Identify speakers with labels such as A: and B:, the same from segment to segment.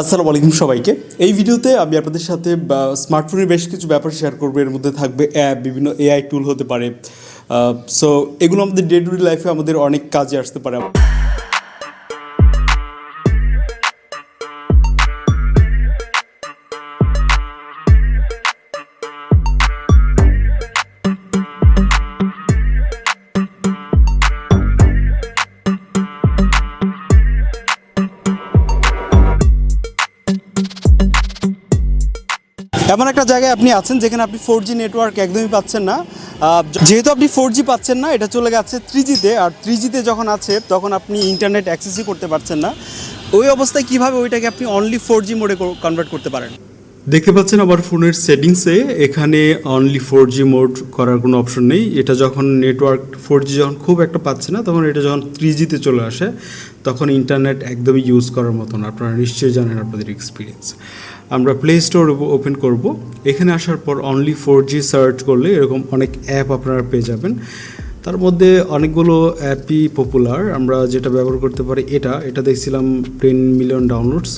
A: আসসালামু আলাইকুম সবাইকে। এই ভিডিওতে আমি আপনাদের সাথে স্মার্টফোনের বেশ কিছু ব্যাপার শেয়ার করব। এর মধ্যে থাকবে অ্যাপ, বিভিন্ন এআই টুল হতে পারে। সো এগুলো আমাদের ডে টু ডে লাইফে আমাদের অনেক কাজে আসতে পারে। এমন একটা জায়গায় আপনি আছেন যেখানে আপনি ফোর জি নেটওয়ার্ক একদমই পাচ্ছেন না। যেহেতু আপনি ফোর জি পাচ্ছেন না, এটা চলে গেছে থ্রি জিতে আর থ্রি জিতে যখন আছে, তখন আপনি ইন্টারনেট অ্যাক্সেসই করতে পারছেন না। ওই অবস্থায় কীভাবে ওইটাকে আপনি অনলি ফোর জি মোডে কনভার্ট করতে পারেন? দেখতে পাচ্ছেন আমার ফোনের সেটিংসে এখানে অনলি ফোর জি মোড করার কোনো অপশন নেই। এটা যখন নেটওয়ার্ক ফোর জি যখন খুব একটা পাচ্ছে না, তখন এটা যখন থ্রি জিতে চলে আসে, তখন ইন্টারনেট একদমই ইউজ করার মতন। আপনারা নিশ্চয়ই জানেন আপনাদের এক্সপিরিয়েন্স আমরা প্লে স্টোর ওপেন করব। এখানে আসার পর অনলি ফোর জি সার্চ করলে এরকম অনেক অ্যাপ আপনারা পেয়ে যাবেন। তার মধ্যে অনেকগুলো অ্যাপই পপুলার আমরা যেটা ব্যবহার করতে পারি এটা এটা দেখছিলাম টেন মিলিয়ন ডাউনলোডস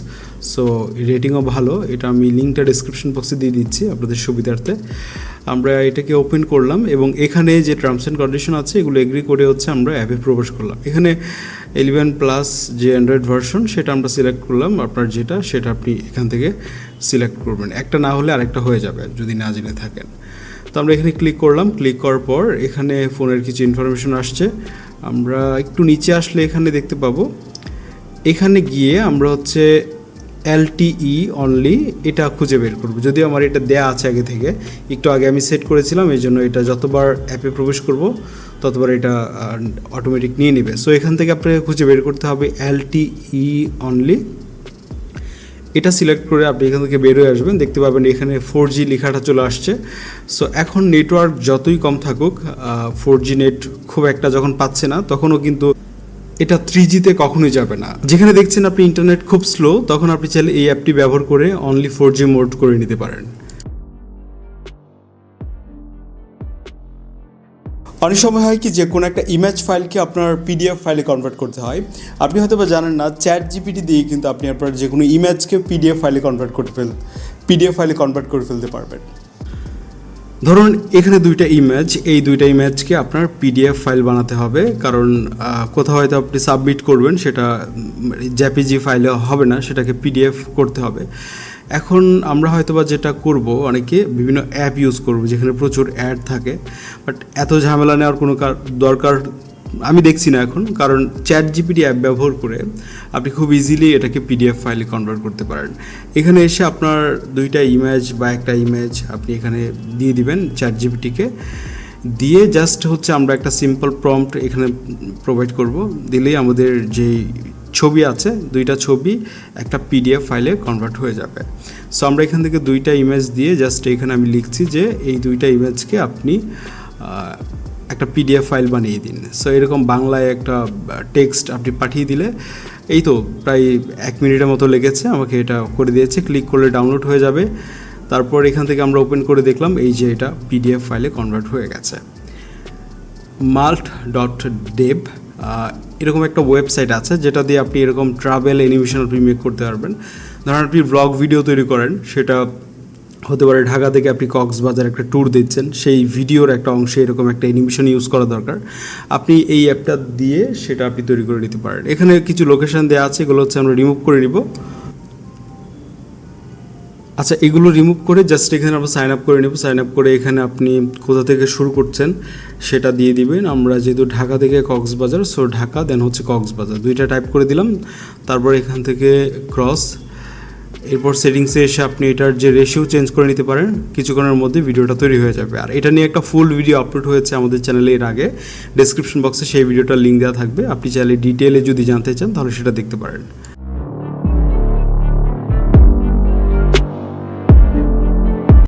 A: সো রেটিংও ভালো, এটা আমি লিঙ্কটা ডিসক্রিপশন বক্সে দিয়ে দিচ্ছি আপনাদের সুবিধার্থে। আমরা এটাকে ওপেন করলাম এবং এখানে যে টার্মস অ্যান্ড কন্ডিশন আছে, এগুলো এগ্রি করে হচ্ছে আমরা অ্যাপে প্রবেশ করলাম। এখানে ইলেভেন প্লাস যে অ্যান্ড্রয়েড ভার্সন সেটা আমরা সিলেক্ট করলাম, আপনার যেটা, সেটা আপনি এখান থেকে সিলেক্ট করবেন। একটা না হলে আরেকটা হয়ে যাবে, যদি না জেনে থাকেন। তো আমরা এখানে ক্লিক করলাম। ক্লিক করার পর এখানে ফোনের কিছু ইনফরমেশন আসছে। আমরা একটু নিচে আসলে এখানে দেখতে পাবো। এখানে গিয়ে আমরা হচ্ছে এল এলটিই অনলি এটা খুঁজে বের করব। যদিও আমার এটা দেয়া আছে আগে থেকে। একটু আগে আমি সেট করেছিলাম, এই জন্য এটা যতবার অ্যাপে প্রবেশ করব, ততবার এটা অটোমেটিক নিয়ে নেবে। সো এখান থেকে আপনাকে খুঁজে বের করতে হবে এলটিই অনলি এটা সিলেক্ট করে আপনি এখান থেকে বেরোয় আসবেন। দেখতে পাবেন এখানে ফোর জি লেখাটা চলে আসছে। সো এখন নেটওয়ার্ক যতই কম থাকুক ফোর জি নেট খুব একটা যখন পাচ্ছে না, তখনও কিন্তু এটা থ্রি জিতে কখনোই যাবে না। যেখানে দেখছেন আপনি ইন্টারনেট খুব স্লো তখন আপনি চাইলে এই অ্যাপটি ব্যবহার করে অনলি ফোর জি মোড করে নিতে পারেন। অনেক সময় হয় কি যে কোনো একটা ইমেজ ফাইলকে আপনার পিডিএফ ফাইলে কনভার্ট করতে হয়। আপনি হয়তো বা জানেন না চ্যাট জিপিটি দিয়ে কিন্তু আপনি আপনার যে কোনো ইমেজকে পিডিএফ ফাইলে কনভার্ট করে ফেল পিডিএফ ফাইলে কনভার্ট করে ফেলতে পারবেন। ধরুন, এখানে দুইটা ইমেজ এই দুইটা ইমেজকে আপনার পিডিএফ ফাইল বানাতে হবে, কারণ কোথাও হয়তো আপনি সাবমিট করবেন, সেটা জ্যাপিজি ফাইলে হবে না, সেটাকে পিডিএফ করতে হবে। এখন আমরা হয়তোবা যেটা করব, অনেকে বিভিন্ন অ্যাপ ইউজ করব, যেখানে প্রচুর অ্যাড থাকে বাট এত ঝামেলা নেওয়ার কোনো কার- দরকার আমি দেখছি না এখন, কারণ চ্যাট জিপিটি অ্যাপ ব্যবহার করে আপনি খুব ইজিলি এটাকে পিডিএফ ফাইলে কনভার্ট করতে পারেন। এখানে এসে আপনার দুইটা ইমেজ বা একটা ইমেজ আপনি এখানে দিয়ে দিবেন চ্যাট জিপিটিকে দিয়ে জাস্ট হচ্ছে আমরা একটা সিম্পল প্রম্পট এখানে প্রোভাইড করব। দিলেই আমাদের যে ছবি আছে, দুইটা ছবি, একটা পিডিএফ ফাইলে কনভার্ট হয়ে যাবে। সো আমরা এখান থেকে দুইটা ইমেজ দিয়ে জাস্ট এখানে আমি লিখছি যে এই দুইটা ইমেজকে আপনি একটা পিডিএফ ফাইল বানিয়ে দিন। সো এরকম বাংলায় একটা টেক্সট আপনি পাঠিয়ে দিলে, এই তো প্রায় এক মিনিটের মতো লেগেছে, আমাকে এটা করে দিয়েছে ক্লিক করলে ডাউনলোড হয়ে যাবে। তারপর এখান থেকে আমরা ওপেন করে দেখলাম, এই যে এটা পিডিএফ ফাইলে কনভার্ট হয়ে গেছে। মাল্ট ডট ডেব এরকম একটা ওয়েবসাইট আছে যেটা দিয়ে আপনি এরকম ট্রাভেল অ্যানিমেশন আপনি মেক করতে পারবেন। ধরুন আপনি ব্লগ ভিডিও তৈরি করেন, সেটা হতে পারে ঢাকা থেকে আপনি কক্সবাজার একটা ট্যুর দিচ্ছেন, সেই ভিডিওর একটা অংশে এরকম একটা অ্যানিমেশন ইউজ করা দরকার। আপনি এই অ্যাপটা দিয়ে সেটা আপনি তৈরি করে নিতে পারেন। এখানে কিছু লোকেশান দেওয়া আছে, এগুলো হচ্ছে আমরা রিমুভ করে নিব। আচ্ছা এগুলো রিমুভ করে জাস্ট এখানে আমরা সাইন আপ করে নেব। সাইন আপ করে এখানে আপনি কোথা থেকে শুরু করছেন সেটা দিয়ে দিবেন। আমরা যেহেতু ঢাকা থেকে কক্সবাজার সো ঢাকা দেন হচ্ছে কক্সবাজার। দুইটা টাইপ করে দিলাম। তারপর এখান থেকে ক্রস এরপর সেটিংসে এসে আপনি এটার যে রেশিও চেঞ্জ করে নিতে পারেন, কিছুক্ষণের মধ্যে ভিডিওটা তৈরি হয়ে যাবে। আর এটা নিয়ে একটা ফুল ভিডিও আপলোড হয়েছে আমাদের চ্যানেলে এর আগে। ডেসক্রিপশন বক্সে সেই ভিডিওটার লিঙ্ক দেওয়া থাকবে। আপনি চাইলে ডিটেলে যদি জানতে চান, তাহলে সেটা দেখতে পারেন।